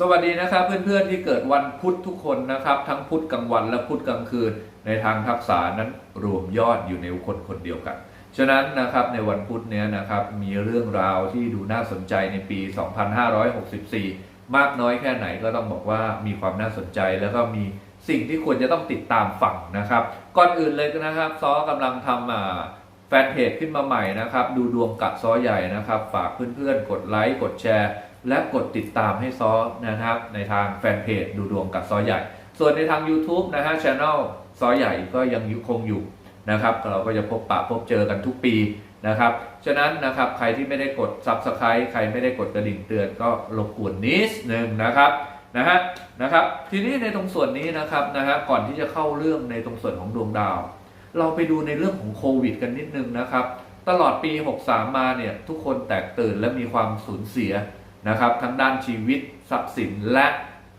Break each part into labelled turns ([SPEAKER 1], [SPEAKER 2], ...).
[SPEAKER 1] สวัสดีนะครับเพื่อนๆที่เกิดวันพุธทุกคนนะครับ ทั้งพุธกลางวันและพุธกลางคืน ในทางทักษะนั้นรวมยอดอยู่ในคนคนเดียวกัน ฉะนั้นนะครับในวันพุธเนี้ยนะครับมีเรื่องราวที่ดูน่าสนใจในปี 2564 มากน้อยแค่ไหนก็ต้องบอกว่ามีความน่าสนใจแล้วก็มีสิ่งที่ควรจะต้องติดตามฟังนะครับ ก่อนอื่นเลยนะครับซอกำลังทำอ่าแฟนเพจขึ้นมาใหม่นะครับ ดูดวงกับซอใหญ่นะครับ ฝากเพื่อนๆ กดไลค์กดแชร์ และกดติดตามให้ซอนะครับ ในทางแฟนเพจดูดวงกับซอใหญ่ ส่วนในทาง YouTube นะฮะช anel ซอใหญ่ก็ยังยคงอยู่นะครับเราก็จะพบปะพบเจอกันทุกปีนะครับ ฉะนั้นนะครับใครที่ไม่ได้กด Subscribe ใครไม่ได้กดกระดิ่งเตือนก็รบกวนนิดนึงนะครับนะฮะนะครับ ทีนี้ในตรงส่วนนี้นะครับนะฮะก่อนที่จะเข้าเรื่องในตรงส่วนของดวงดาว เราไปดูในเรื่องของโควิด กันนิดนึงนะครับ ตลอดปี 63 มาเนี่ยทุกคนแตกตื่นและมีความสูญเสีย นะครับทั้งด้านชีวิตทรัพย์สินและ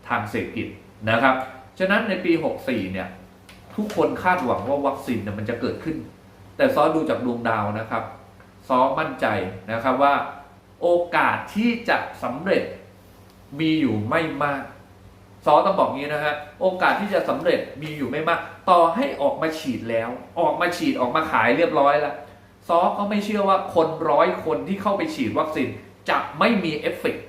[SPEAKER 1] ทางเศรษฐกิจนะครับ ฉะนั้นในปี 64 เนี่ย ทุกคนคาดหวังว่าวัคซีนเนี่ยมันจะเกิดขึ้น แต่ซอดูจากดวงดาวนะครับ ซอมั่นใจนะครับว่าโอกาสที่จะสำเร็จมีอยู่ไม่มาก ซอต้องบอกงี้นะฮะ โอกาสที่จะสำเร็จมีอยู่ไม่มาก ต่อให้ออกมาฉีดแล้ว ออกมาฉีดออกมาขายเรียบร้อยแล้ว ซอก็ไม่เชื่อว่าคนร้อยคนที่เข้าไปฉีดวัคซีน จะไม่มีเอฟเฟกต์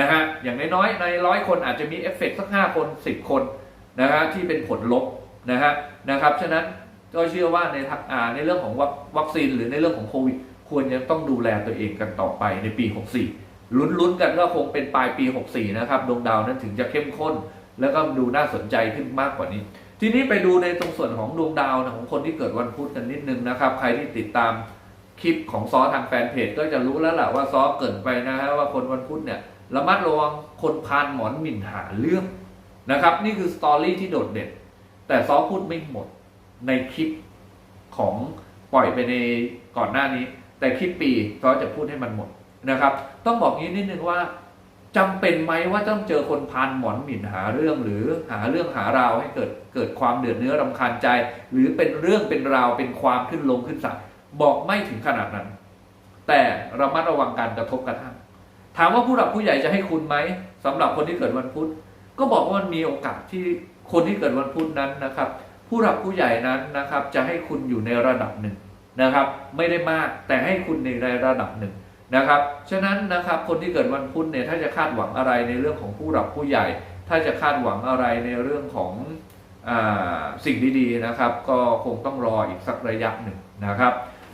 [SPEAKER 1] นะฮะอย่างน้อยๆในร้อยคนอาจจะมีเอฟเฟกต์สักห้าคนสิบคนนะฮะที่เป็นผลลบนะฮะนะครับฉะนั้นก็เชื่อว่าในาในเรื่องของวัควคซีนหรือในเรื่องของโควิดควรจะต้องดูแลตัวเองกันต่อไปในปี 64 ลุ้นๆกันว่าคงเป็นปลายปี 64 นะครับดวงดาวนั้นถึงจะเข้มข้น แล้วก็ดูน่าสนใจขึ้นมากกว่านี้ ทีนี้ไปดูในตรงส่วนของดวงดาวนะของคนที่เกิดวันพุธกันนิดนึงนะครับ ใครที่ติดตาม คลิปของซอทางแฟนเพจก็จะรู้แล้วแหละว่าซอเกินไปนะฮะว่าคนวันพุธเนี่ยระมัดระวังคนพานหมอนหมิ่นหาเรื่องนะครับ นี่คือสตอรี่ที่โดดเด่นแต่ซอพูดไม่หมดในคลิปของปล่อยไปในก่อนหน้านี้ แต่คลิปปีซอจะพูดให้มันหมดนะครับ ต้องบอกงี้นิดนึงว่าจำเป็นไหมว่าต้องเจอคนพานหมอนหมิ่นหาเรื่องหรือหาเรื่องหาราวให้เกิดเกิดความเดือดเนื้อรำคาญใจ หรือเป็นเรื่องเป็นราวเป็นความขึ้นลงขึ้นศาล บอกไม่ถึงขนาดนั้น แต่ระมัดระวังการกระทบกระทั่ง ถามว่าผู้หลักผู้ใหญ่จะให้คุณไหมสำหรับคนที่เกิดวันพุธก็บอกว่ามันมีโอกาสที่คนที่เกิดวันพุธนั้นนะครับ ผู้หลักผู้ใหญ่นั้นนะครับ จะให้คุณอยู่ในระดับหนึ่งนะครับ ไม่ได้มากแต่ให้คุณในระดับหนึ่งนะครับฉะนั้นนะครับคนที่เกิดวันพุธเนี่ยถ้าจะคาดหวังอะไรในเรื่องของผู้หลักผู้ใหญ่ ถ้าจะคาดหวังอะไรในเรื่องของอสิ่งดีๆนะครับ ก็คงต้องรออีกสักระยะหนึ่งนะครับ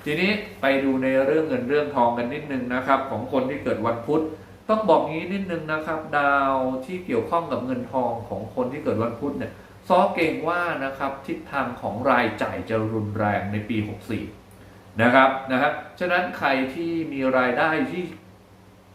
[SPEAKER 1] ทีนี้ไปดูในเรื่องเงินเรื่องทองกันนิดนึงนะครับ ของคนที่เกิดวันพุธต้องบอกงี้นิดนึงนะครับ ดาวที่เกี่ยวข้องกับเงินทองของคนที่เกิดวันพุธเนี่ยซอเก่งว่านะครับทิศทางของรายจ่ายจะรุนแรงในปี 64 นะครับนะฮะฉะนั้นใครที่มีรายได้ที่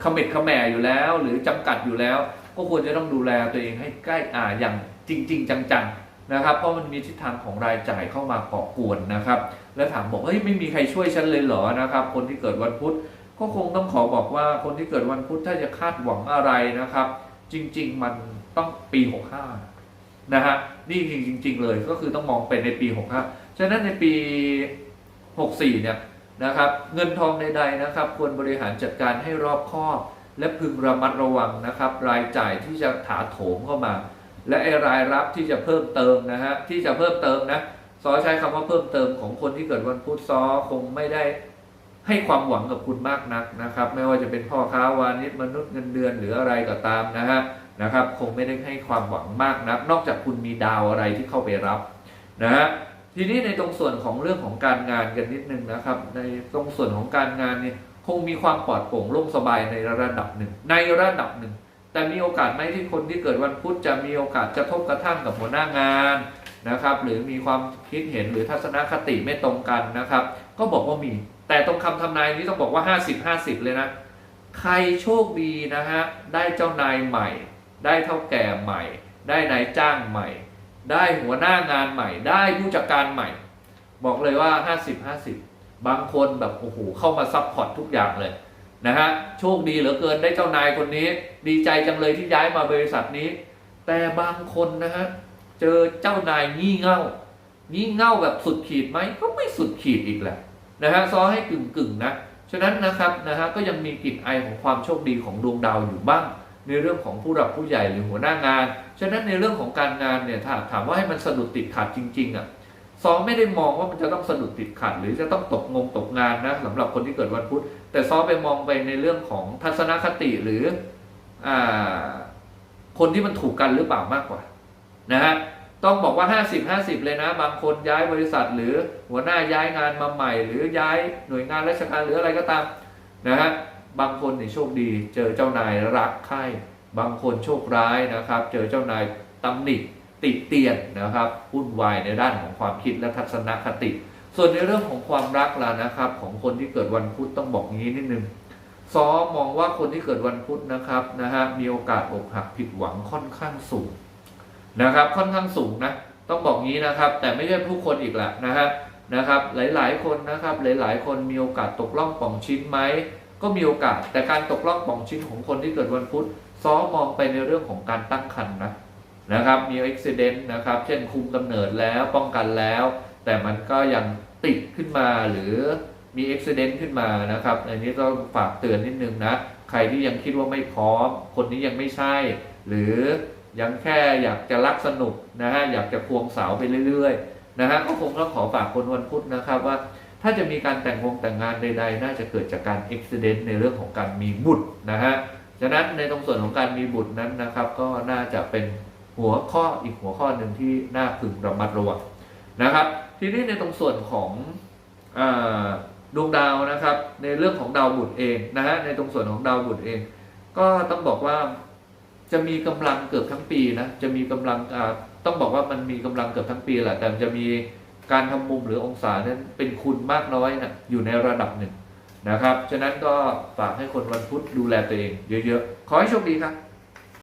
[SPEAKER 1] ขมิดขแม่อยู่แล้ว หรือจำกัดอยู่แล้ว ก็ควรจะต้องดูแลตัวเองให้ใกล้อ่าอย่างจริง ๆ จังๆ นะครับ เพราะมันมีทิศทางของรายจ่ายเข้ามาก่อกวนนะครับ แล้วถามบอกเฮ้ยไม่มีใครช่วยฉันเลยเหรอนะครับ คนที่เกิดวันพุธก็คงต้องขอบอกว่าคนที่เกิดวันพุธถ้าจะคาดหวังอะไรนะครับ จริง ๆ มันต้องปี 65 นะฮะนี่จริง ๆ เลยก็คือต้องมองไปในปี 65 ฉะนั้นในปี 64 เนี่ยนะครับ เงินทองใดๆนะครับ ควรบริหารจัดการให้รอบคอบ และพึงระมัดระวังนะครับ รายจ่ายที่จะถาโถมเข้ามา และไอรายรับที่จะเพิ่มเติมนะฮะที่จะเพิ่มเติมนะซอใช้คำว่าเพิ่มเติมของคนที่เกิดวันพุธซอคงไม่ได้ให้ความหวังกับคุณมากนักนะครับ ไม่ว่าจะเป็นพ่อค้าวานิชมนุษย์เงินเดือนหรืออะไรก็ตามนะฮะนะครับ คงไม่ได้ให้ความหวังมากนัก นอกจากคุณมีดาวอะไรที่เข้าไปรับนะฮะทีนี้ในตรงส่วนของเรื่องของการงานกันนิดนึงนะครับ ในตรงส่วนของการงานเนี่ยคงมีความปลอดโปร่งโล่งสบายในระดับหนึ่ง ในระดับหนึ่ง แต่มีโอกาสไหมที่คนที่เกิดวันพุธจะมีโอกาสจะทบกระทั่งกับหัวหน้างานนะครับ หรือมีความคิดเห็นหรือทัศนคติไม่ตรงกันนะครับ ก็บอกว่ามี แต่ตรงคำทำนายนี้ต้องบอกว่า 50 50 เลยนะ ใครโชคดีนะฮะได้เจ้านายใหม่ ได้เท่าแก่ใหม่ ได้นายจ้างใหม่ ได้หัวหน้างานใหม่ ได้ผู้จัดการใหม่ บอกเลยว่า 50 50 บางคนแบบโอ้โหเข้ามาซัพพอร์ตทุกอย่างเลย นะฮะโชคดีเหลือเกินได้เจ้านายคนนี้ ดีใจจังเลยที่ย้ายมาบริษัทนี้ แต่บางคนนะฮะเจอเจ้านายงี่เง่างี่เง่าแบบสุดขีดไหมก็ไม่สุดขีดอีกแหละนะฮะซอให้กึ่งกึ่งนะฉะนั้นนะครับนะฮะก็ยังมีกลิ่นไอของความโชคดีของดวงดาวอยู่บ้าง ในเรื่องของผู้หลักผู้ใหญ่หรือหัวหน้างาน ฉะนั้นในเรื่องของการงานเนี่ยถ้าถามว่าให้มันสะดุดติดขัดจริงๆอะซอไม่ได้มองว่ามันจะต้องสะดุดติดขัด หรือจะต้องตกงงตกงานนะสำหรับคนที่เกิดวันพุธ แต่ซอไปมองไปในเรื่องของทัศนคติหรืออคนที่มันถูกกันหรือเปล่ามากกว่านะฮะต้องบอกว่า 50 50 เลยนะ บางคนย้ายบริษัท หรือหัวหน้าย้ายงานมาใหม่ หรือย้ายหน่วยงานราชการหรืออะไรก็ตามนะฮะบางคนนี่โชคดี เจอเจ้านายรักใคร่บางคนโชคร้ายนะครับ เจอเจ้านายตำหนิติเตียนนะครับวุ่นวายในด้านของความคิดและทัศนคติ ส่วนในเรื่องของความรักล่ะนะครับ ของคนที่เกิดวันพุธต้องบอกงี้นิดนึงซอมองว่าคนที่เกิดวันพุธนะครับนะฮะมีโอกาสอกหักผิดหวังค่อนข้างสูงนะครับ ค่อนข้างสูงนะต้องบอกงี้นะครับ แต่ไม่ใช่ทุกคนอีกแหละนะฮะนะครับ หลายๆคนนะครับ หลายๆ คนมีโอกาสตกล่องป่องชิ้นไหมก็มีโอกาส แต่การตกล่องป่องชิ้นของคนที่เกิดวันพุธซอมองไปในเรื่องของการตั้งครรภ์นะนะครับ มีอุบัติเหตุนะครับ เช่นคุมกำเนิดแล้วป้องกันแล้ว แต่มันก็ยังติดขึ้นมาหรือมีอุบิเหตุขึ้นมานะครับ อันนี้ต้องฝากเตือนนิดนึงนะ ใครที่ยังคิดว่าไม่พร้อม คนนี้ยังไม่ใช่ หรือยังแค่อยากจะรักสนุกนะฮะ อยากจะควงสาวไปเรื่อยๆนะฮะ ก็คงต้องขอฝากคนวันพุธนะครับว่า ถ้าจะมีการแต่งวงแต่งงานใด ๆ น่าจะเกิดจากการอุบิเหตุในเรื่องของการมีบุตรนะฮะ ฉะนั้นในตรงส่วนของการมีบุตรนั้นนะครับ ก็น่าจะเป็นหัวข้ออีกหัวข้อหนึ่งที่น่าพึงระมัดระวังนะครับ ทีนี้ในตรงส่วนของอดวงดาวนะครับ ในเรื่องของดาวบุตรเองนะฮะในตรงส่วนของดาวบุตรเอง ก็ต้องบอกว่าจะมีกำลังเกือบทั้งปีนะจะมีกำลังต้องบอกว่ามันมีกำลังเกือบทั้งปีแหละแต่จะมีการทำมุมหรือองศานั้นเป็นคุณมากน้อยนะอยู่ในระดับหนึ่งนะครับ ฉะนั้นก็ฝากให้คนวันพุธดูแลตัวเองเยอะๆ ขอให้โชคดีครับ